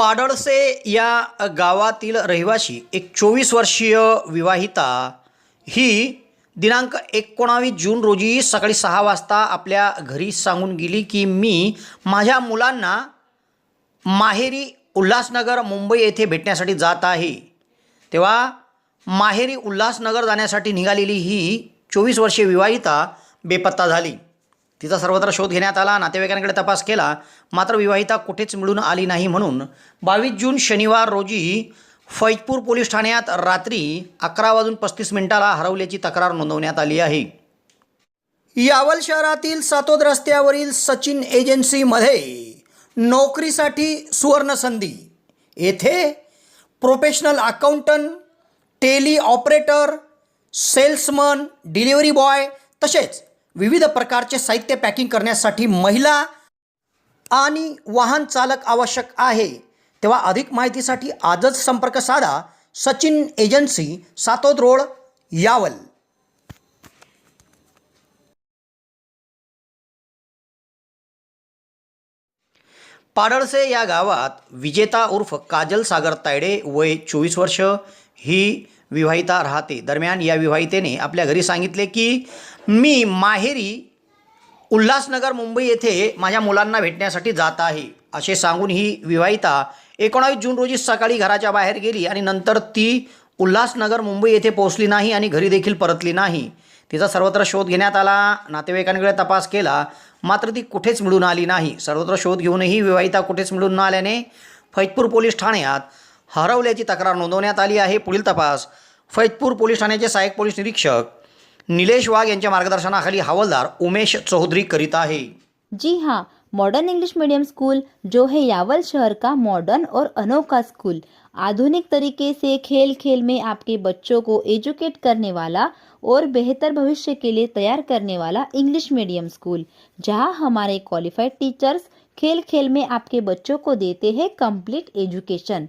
पाडळसे या गावातील रहिवासी एक चोवीस वर्षीय विवाहिता ही दिनांक एकोणावीस जून रोजी सकाळी सहा वाजता आपल्या घरी सांगून गेली की मी माझ्या मुलांना माहेरी उल्हासनगर मुंबई येथे भेटण्यासाठी जात आहे. तेव्हा माहेरी उल्हासनगर जाण्यासाठी निघालेली ही चोवीस वर्षीय विवाहिता बेपत्ता झाली. तिचा सर्वत्र शोध घेण्यात आला नातेवाईकांकडे तपास केला मात्र विवाहिता कुठेच मिळून आली नाही म्हणून बावीस जून शनिवार रोजी फैजपूर पोलीस ठाण्यात रात्री अकरा वाजून पस्तीस मिनिटाला हरवल्याची तक्रार नोंदवण्यात आली आहे. यावल शहरातील सातोद रस्त्यावरील सचिन एजन्सीमध्ये नोकरीसाठी सुवर्ण संधी येथे professional accountant Tally operator salesman delivery boy तसेच विविध प्रकारचे साहित्य पॅकिंग करण्यासाठी महिला आणि वाहन चालक आवश्यक आहे. तेव्हा अधिक माहितीसाठी आजच संपर्क साधा सचिन एजन्सी सातोद रोड यावल. पाडळसे या गावात विजेता उर्फ काजल सागर तायडे वय चोवीस वर्ष. ही विवाहिता राहते. दरम्यान या विवाहितेने आपल्या घरी सांगितले की मी माहेरी उल्हासनगर मुंबई येथे माझ्या मुलांना भेटण्यासाठी जात आहे. असे सांगून ही विवाहिता एकोणावीस जून रोजी सकाळी घराच्या बाहेर गेली आणि नंतर ती उल्हासनगर मुंबई येथे पोहोचली नाही आणि घरी देखील परतली नाही. तिचा सर्वत्र शोध घेण्यात आला नातेवाईकांकडे तपास केला मात्र ती कुठेच मिळून आली नाही. सर्वत्र शोध घेऊनही विवाहिता कुठेच मिळून न आल्याने फैजपूर पोलीस ठाण्यात हरवल्याची तक्रार नोंदवण्यात आली आहे. पुढील तपास. फैजपूर पोलीस ठाण्याचे सहाय्यक पोलीस निरीक्षक निलेश वाघ यांच्या मार्गदर्शनाखाली हवालदार उमेश चौधरी करीत आहे. जी हाँ मॉडर्न इंग्लिश मीडियम स्कूल जो है यावल शहर का मॉडर्न और अनोखा स्कूल आधुनिक तरीके से खेल खेल में आपके बच्चों को एजुकेट करने वाला और बेहतर भविष्य के लिए तैयार करने वाला इंग्लिश मीडियम स्कूल जहां हमारे क्वालिफाइड टीचर्स खेल खेल में आपके बच्चों को देते हैं कंप्लीट एजुकेशन